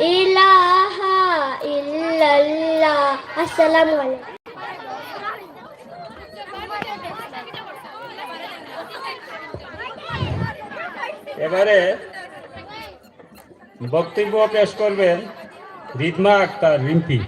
ইলাহা ইল্লাল্লাহ। আসসালামু আলাইকুম। এবারে বক্তব্য পেশ করবেন রিদমা আক্তার রিম্পি।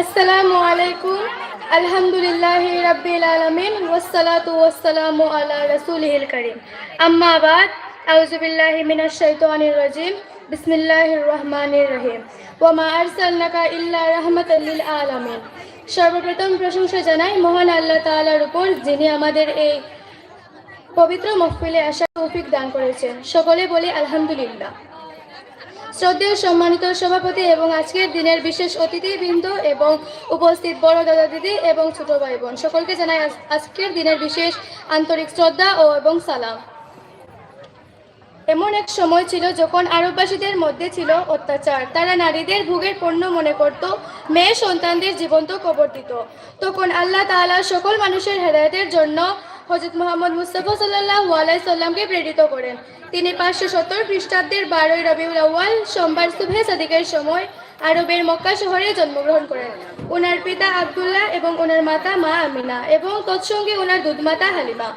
আসসালামু আলাইকুম। আলহামদুলিল্লাহ রাব্বিল আলামিন, ওয়াসসালাতু ওয়াসসালামু আলা রাসূলিহিল কারীম। আম্মা বাদ, আউযু বিল্লাহি মিনাশ শাইতানির রাজিম, বিসমিল্লাহির রহমানির রহিম। ওয়া মা আরসালনাকা ইল্লা রাহমাতাল লিল আলামিন। সর্বপ্রথম প্রশংসা জানাই মহান আল্লাহ তাআলার উপর, যিনি আমাদের এই পবিত্র মহফিলে আসা তৌফিক দান করেছেন। সকলে বলি আলহামদুলিল্লাহ। শ্রদ্ধেয় সম্মানিত সভাপতি এবং আজকের দিনের বিশেষ অতিথিবৃন্দ এবং উপস্থিত বড় দাদা দিদি এবং ছোট ভাই বোন, সকলকে জানাই আজকের দিনের বিশেষ আন্তরিক শ্রদ্ধা ও এবং সালাম। এমন এক সময় ছিল যখন আরববাসীদের মধ্যে ছিল অত্যাচার। তারা নারীদের ভোগের পণ্য মনে করত, মেয়ে সন্তানদের জীবন্ত কবর দিত। তখন আল্লাহ তাআলা সকল মানুষের হেদায়েতের জন্য হজরত মোহাম্মদ মুস্তাফা সাল্লাহ আলাই সাল্লামকে প্রেরিত করেন। তিনি পাঁচশো সত্তর খ্রিস্টাব্দের বারোই রবিউল আউয়াল সোমবার সুবহে সাদিকের সময় আরবের মক্কা শহরে জন্মগ্রহণ করেন। ওনার পিতা আবদুল্লাহ এবং ওনার মাতা মা আমিনা এবং তৎসঙ্গে ওনার দুধমাতা হালিমা।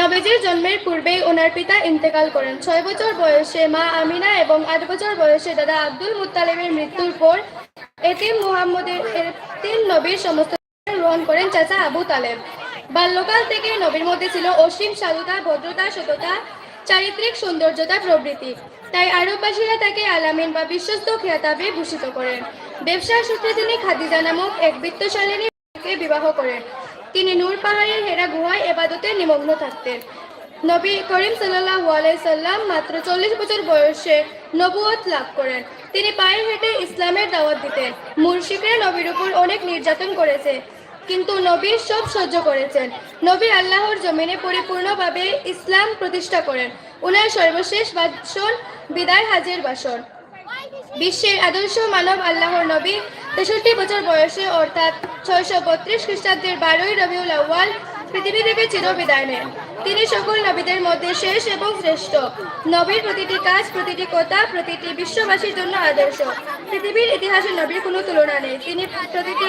নবীজির জন্মের পূর্বেই ওনার পিতা ইন্তেকাল করেন। ছয় বছর বয়সে মা আমিনা এবং আট বছর বয়সে দাদা আব্দুল মুত্তালেবের মৃত্যুর পর এতিম মুহাম্মদের তিন নবীর সমস্ত গ্রহণ করেন চাচা আবু তালেব। বাল্যকাল থেকে নবীর মধ্যে ছিল অসীম সাধুতা, ভদ্রতা, সততা, চারিত্রিক সৌন্দর্যতা, প্রভৃতি। তাই আরববাসীরা তাকে আলামিন বা বিশ্বস্ত খেতাবে ভূষিত করেন। ব্যবসার সূত্রে তিনি খাদিজা নামক এক বৃত্তশালিনীকে বিবাহ করেন। তিনি নূর পাহাড়ের হেরা গুহায় এবাদতে নিমগ্ন থাকতেন। নবী করিম সাল্লাহ সাল্লাম মাত্র চল্লিশ বছর বয়সে নবুয়ত লাভ করেন। তিনি পায়ে হেঁটে ইসলামের দাওয়াত দিতেন। মুর্শিকরা নবীর উপর অনেক নির্যাতন করেছে। কিন্তু নবী সব সহ্য করেছেন। নবী আল্লাহর জমিনে পরিপূর্ণভাবে ইসলাম প্রতিষ্ঠা করেন। উনার সর্বশেষ বাসন বিদায় হাজির বাসন। বিশ্বের আদর্শ মানব আল্লাহর নবী তেষট্টি বছর বয়সে, অর্থাৎ ছয়শো বত্রিশ খ্রিস্টাব্দের বারোই রবিউল আউ্য়াল পৃথিবী থেকে চিরবিদায় নেন। তিনি সকল নবীদের মধ্যে শেষ এবং শ্রেষ্ঠ। নবীর প্রতিটি কাজ, প্রতিটি কথা, প্রতিটি বিশ্ববাসীর জন্য আদর্শ। পৃথিবীর ইতিহাসে নবীর কোনো তুলনা নেই। তিনি প্রতিটি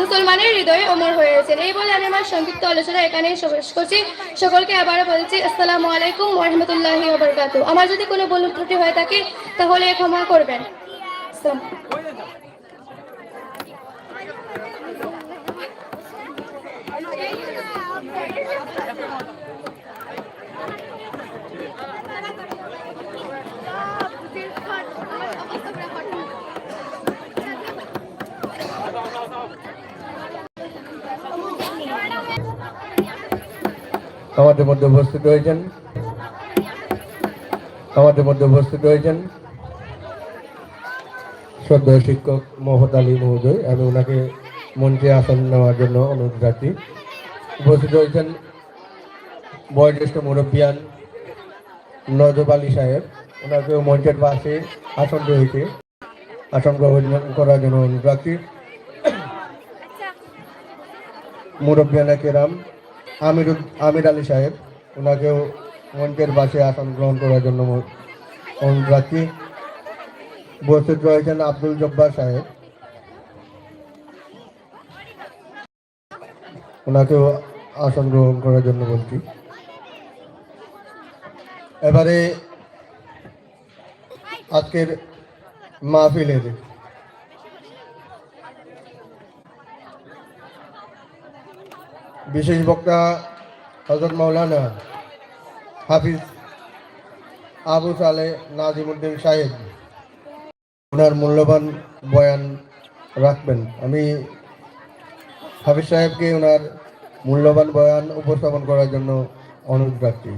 মুসলমানের হৃদয়ে অমর হয়েছেন এই বলে আমি আমার সংক্ষিপ্ত আলোচনা এখানেই শেষ করছি। সকলকে আবারও বলছি, আসসালামু আলাইকুম ওরহমতুল্লাহি ওবরকাত আমার যদি কোনো ভুল ত্রুটি হয়ে থাকে, তাহলে ক্ষমা করবেন। আমাদের মধ্যে উপস্থিত হয়েছেন আমাদের মধ্যে উপস্থিত হয়েছেন শ্রদ্ধেয় শিক্ষক মোহাম্মদ আলী মহোদয় আমি ওনাকে মঞ্চে আসন নেওয়ার জন্য অনুরোধ রাখছি। উপস্থিত হয়েছেন বয়োজ্যেষ্ঠ মুরব্বিয়ান নজব আলী সাহেব। ওনাকেও মঞ্চের পাশে আসন রয়েছে। আসন গ্রহণ করার জন্য অনুরোধ রাখছি। মুরব্বিয়ানা কেরাম আমির আমির আলী সাহেব ওনাকেও মঞ্চের পাশে আসন গ্রহণ করার জন্য অনুরোধ রাখছি। উপস্থিত রয়েছেন আব্দুল জব্বার সাহেব। ওনাকেও আসন গ্রহণ করার জন্য বলছি। এবারে আজকের মাহফিলের বিশেষ বক্তা হজরত মৌলানা হাফিজ আবু সালে নাজিমুদ্দিন সাহেব। ওনার মূল্যবান বয়ান রাখবেন। আমি হাফিজ সাহেবকে ওনার মূল্যবান বয়ান উপস্থাপন করার জন্য অনুরোধ রাখছি।